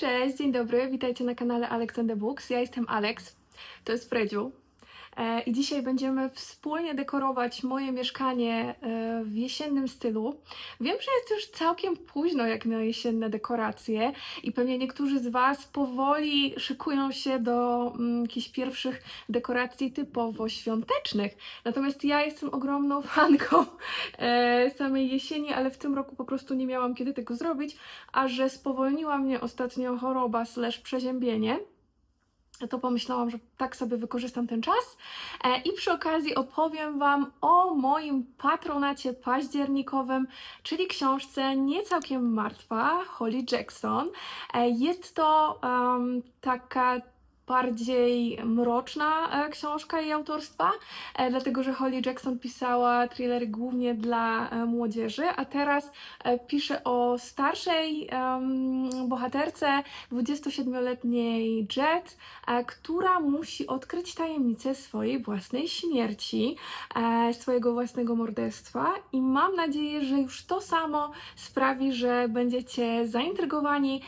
Cześć, dzień dobry, witajcie na kanale Alexander Books. Ja jestem Alex, to jest Fredziu. E, I dzisiaj będziemy wspólnie dekorować moje mieszkanie e, w jesiennym stylu. Wiem, że jest już całkiem późno jak na jesienne dekoracje i pewnie niektórzy z Was powoli szykują się do mm, jakichś pierwszych dekoracji typowo świątecznych. Natomiast ja jestem ogromną fanką e, samej jesieni, ale w tym roku po prostu nie miałam kiedy tego zrobić, a że spowolniła mnie ostatnio choroba slash przeziębienie, to pomyślałam, że tak sobie wykorzystam ten czas e, i przy okazji opowiem Wam o moim patronacie październikowym, czyli książce Nie całkiem martwa Holly Jackson. E, Jest to em, taka bardziej mroczna e, książka jej autorstwa, e, dlatego że Holly Jackson pisała thrillery głównie dla e, młodzieży, a teraz pisze o starszej bohaterce, 27-letniej Jet, która musi odkryć tajemnicę swojej własnej śmierci, swojego własnego morderstwa. I mam nadzieję, że już to samo sprawi, że będziecie zaintrygowani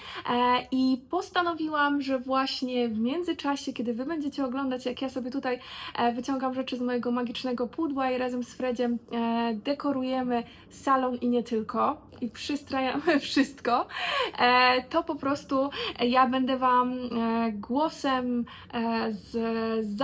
i postanowiłam, że właśnie w międzyczasie, kiedy Wy będziecie oglądać, jak ja sobie tutaj e, wyciągam rzeczy z mojego magicznego pudła i razem z Fredziem e, dekorujemy salon i nie tylko i przystrajamy wszystko, e, to po prostu ja będę Wam głosem z z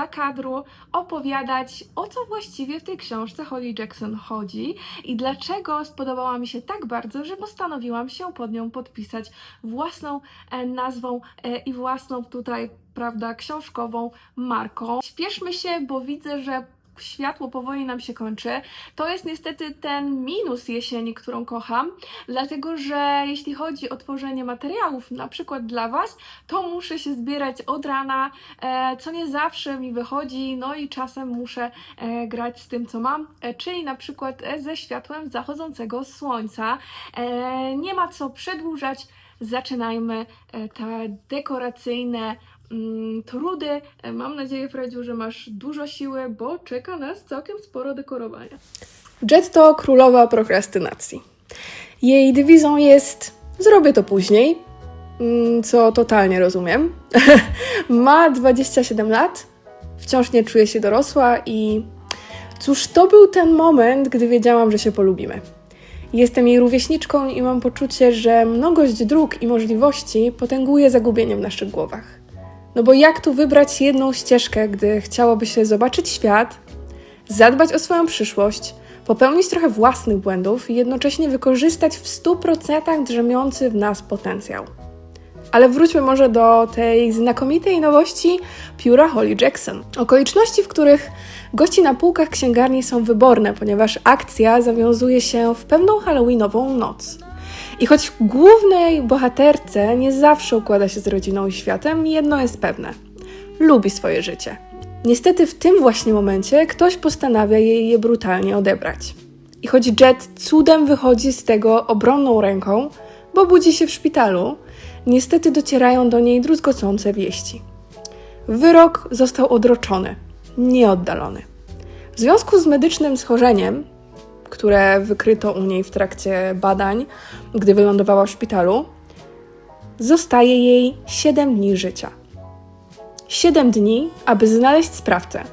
opowiadać, o co właściwie w tej książce Holly Jackson chodzi i dlaczego spodobała mi się tak bardzo, że postanowiłam się pod nią podpisać własną nazwą i własną tutaj, prawda, książkową marką. Śpieszmy się, bo widzę, że światło powoli nam się kończy. To jest niestety ten minus jesieni, którą kocham, dlatego że jeśli chodzi o tworzenie materiałów, na przykład dla Was, to muszę się zbierać od rana, e, co nie zawsze mi wychodzi, no i czasem muszę e, grać z tym, co mam, e, czyli na przykład ze światłem zachodzącego słońca. Nie ma co przedłużać, zaczynajmy te dekoracyjne mm, trudy. E, Mam nadzieję, Fredziu, że masz dużo siły, bo czeka nas całkiem sporo dekorowania. Jet to królowa prokrastynacji. Jej dewizą jest zrobię to później, mm, co totalnie rozumiem. Ma 27 lat, wciąż nie czuje się dorosła i cóż, to był ten moment, gdy wiedziałam, że się polubimy. Jestem jej rówieśniczką i mam poczucie, że mnogość dróg i możliwości potęguje zagubienie w naszych głowach. No bo jak tu wybrać jedną ścieżkę, gdy chciałoby się zobaczyć świat, zadbać o swoją przyszłość, popełnić trochę własnych błędów i jednocześnie wykorzystać w 100% drzemiący w nas potencjał. Ale wróćmy może do tej znakomitej nowości pióra Holly Jackson. Okoliczności, w których gości na półkach księgarni są wyborne, ponieważ akcja zawiązuje się w pewną halloweenową noc. I choć głównej bohaterce nie zawsze układa się z rodziną i światem, jedno jest pewne: lubi swoje życie. Niestety w tym właśnie momencie ktoś postanawia jej je brutalnie odebrać. I choć Jet cudem wychodzi z tego obronną ręką, bo budzi się w szpitalu, niestety docierają do niej druzgocące wieści. Wyrok został odroczony, nie oddalony. W związku z medycznym schorzeniem, które wykryto u niej w trakcie badań, gdy wylądowała w szpitalu, zostaje jej 7 dni życia. 7 dni, aby znaleźć sprawcę,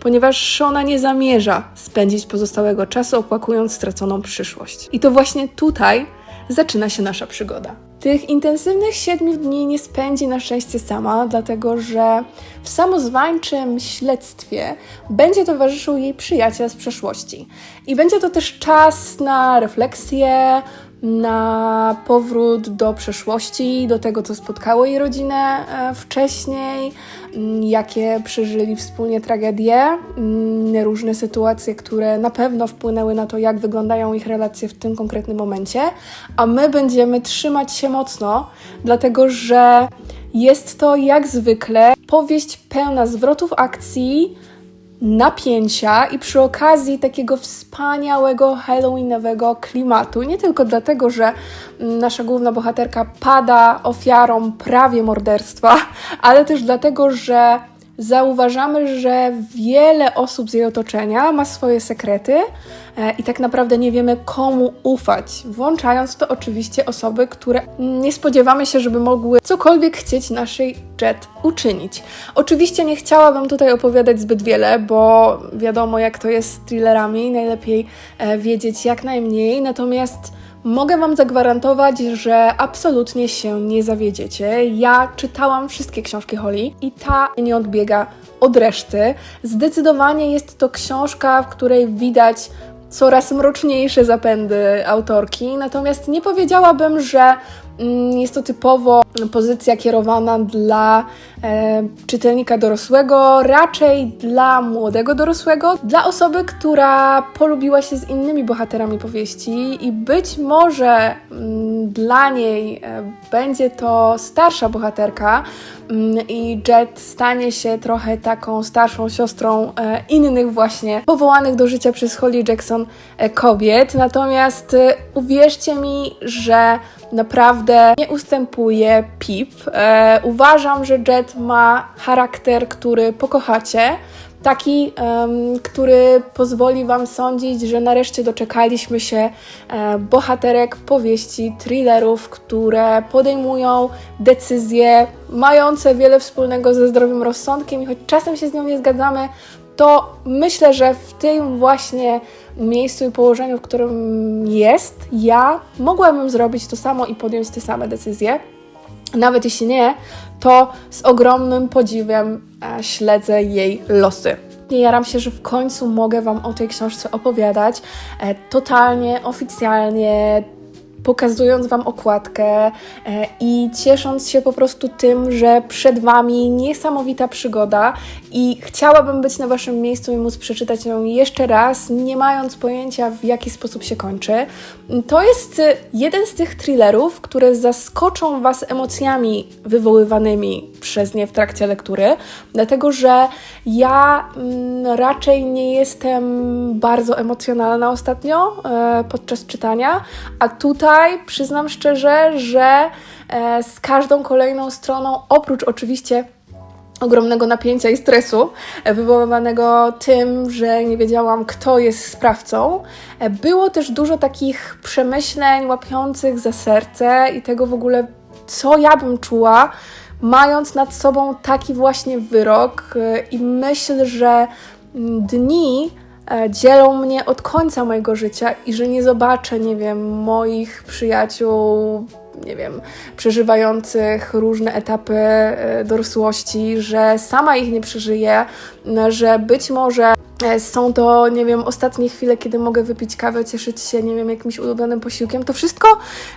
ponieważ ona nie zamierza spędzić pozostałego czasu opłakując straconą przyszłość. I to właśnie tutaj zaczyna się nasza przygoda. Tych intensywnych 7 dni nie spędzi na szczęście sama, dlatego że w samozwańczym śledztwie będzie towarzyszył jej przyjaciel z przeszłości. I będzie to też czas na refleksję, na powrót do przeszłości, do tego, co spotkało jej rodzinę e, wcześniej, mm, jakie przeżyli wspólnie tragedie, mm, różne sytuacje, które na pewno wpłynęły na to, jak wyglądają ich relacje w tym konkretnym momencie, a my będziemy trzymać się mocno, dlatego że jest to jak zwykle powieść pełna zwrotów akcji, napięcia i przy okazji takiego wspaniałego halloweenowego klimatu. Nie tylko dlatego, że nasza główna bohaterka pada ofiarą prawie morderstwa, ale też dlatego, że zauważamy, że wiele osób z jej otoczenia ma swoje sekrety e, i tak naprawdę nie wiemy, komu ufać, włączając to oczywiście osoby, które nie spodziewamy się, żeby mogły cokolwiek chcieć naszej Jet uczynić. Oczywiście nie chciałabym tutaj opowiadać zbyt wiele, bo wiadomo, jak to jest z thrillerami, najlepiej e, wiedzieć jak najmniej, natomiast Mogę Wam zagwarantować, że absolutnie się nie zawiedziecie. Ja czytałam wszystkie książki Holly i ta nie odbiega od reszty. Zdecydowanie jest to książka, w której widać coraz mroczniejsze zapędy autorki, natomiast nie powiedziałabym, że jest to typowo pozycja kierowana dla e, czytelnika dorosłego, raczej dla młodego dorosłego, dla osoby, która polubiła się z innymi bohaterami powieści i być może mm, dla niej e, będzie to starsza bohaterka mm, i Jet stanie się trochę taką starszą siostrą e, innych właśnie powołanych do życia przez Holly Jackson e, kobiet. Natomiast e, uwierzcie mi, że naprawdę nie ustępuje Pip. E, uważam, że Jet ma charakter, który pokochacie. Taki, em, który pozwoli Wam sądzić, że nareszcie doczekaliśmy się e, bohaterek powieści, thrillerów, które podejmują decyzje mające wiele wspólnego ze zdrowym rozsądkiem i choć czasem się z nią nie zgadzamy, to myślę, że w tym właśnie miejscu i położeniu, w którym jest, ja mogłabym zrobić to samo i podjąć te same decyzje. Nawet jeśli nie, to z ogromnym podziwem e, śledzę jej losy. Jaram się, że w końcu mogę Wam o tej książce opowiadać e, totalnie, oficjalnie, pokazując Wam okładkę e, i ciesząc się po prostu tym, że przed Wami niesamowita przygoda i chciałabym być na Waszym miejscu i móc przeczytać ją jeszcze raz, nie mając pojęcia w jaki sposób się kończy. To jest jeden z tych thrillerów, które zaskoczą Was emocjami wywoływanymi przez nie w trakcie lektury, dlatego że ja mm, raczej nie jestem bardzo emocjonalna ostatnio e, podczas czytania, a tutaj przyznam szczerze, że e, z każdą kolejną stroną, oprócz oczywiście ogromnego napięcia i stresu e, wywoływanego tym, że nie wiedziałam, kto jest sprawcą. E, było też dużo takich przemyśleń łapiących za serce i tego w ogóle, co ja bym czuła, mając nad sobą taki właśnie wyrok. I myślę, że dni E, dzielą mnie od końca mojego życia i że nie zobaczę, nie wiem, moich przyjaciół, nie wiem, przeżywających różne etapy e, dorosłości, że sama ich nie przeżyję, że być może e, są to, nie wiem, ostatnie chwile, kiedy mogę wypić kawę, cieszyć się, nie wiem, jakimś ulubionym posiłkiem. To wszystko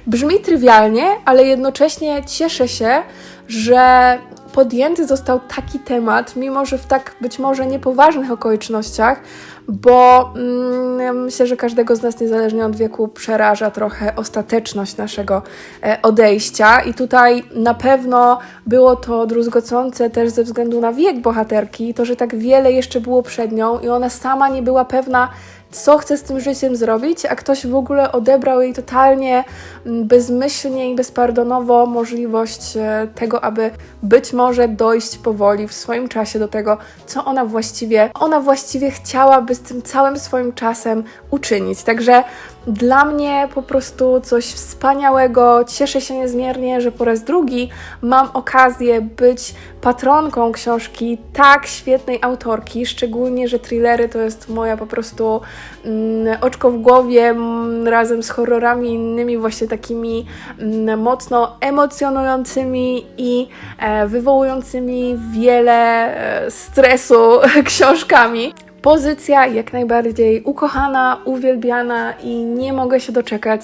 brzmi trywialnie, ale jednocześnie cieszę się, że podjęty został taki temat, mimo że w tak być może niepoważnych okolicznościach, bo mm, myślę, że każdego z nas, niezależnie od wieku, przeraża trochę ostateczność naszego e, odejścia. I tutaj na pewno było to druzgocące też ze względu na wiek bohaterki, to, że tak wiele jeszcze było przed nią i ona sama nie była pewna, co chce z tym życiem zrobić, a ktoś w ogóle odebrał jej totalnie mm, bezmyślnie i bezpardonowo możliwość e, tego, aby być może dojść powoli w swoim czasie do tego, co ona właściwie, ona właściwie chciałaby z tym całym swoim czasem uczynić. Także dla mnie po prostu coś wspaniałego. Cieszę się niezmiernie, że po raz drugi mam okazję być patronką książki tak świetnej autorki, szczególnie, że thrillery to jest moja po prostu mm, oczko w głowie mm, razem z horrorami innymi właśnie takimi mm, mocno emocjonującymi i e, wywołującymi wiele e, stresu książkami. Pozycja jak najbardziej ukochana, uwielbiana i nie mogę się doczekać,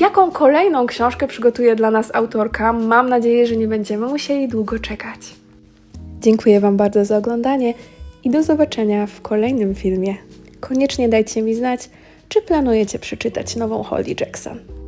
jaką kolejną książkę przygotuje dla nas autorka. Mam nadzieję, że nie będziemy musieli długo czekać. Dziękuję Wam bardzo za oglądanie i do zobaczenia w kolejnym filmie. Koniecznie dajcie mi znać, czy planujecie przeczytać nową Holly Jackson.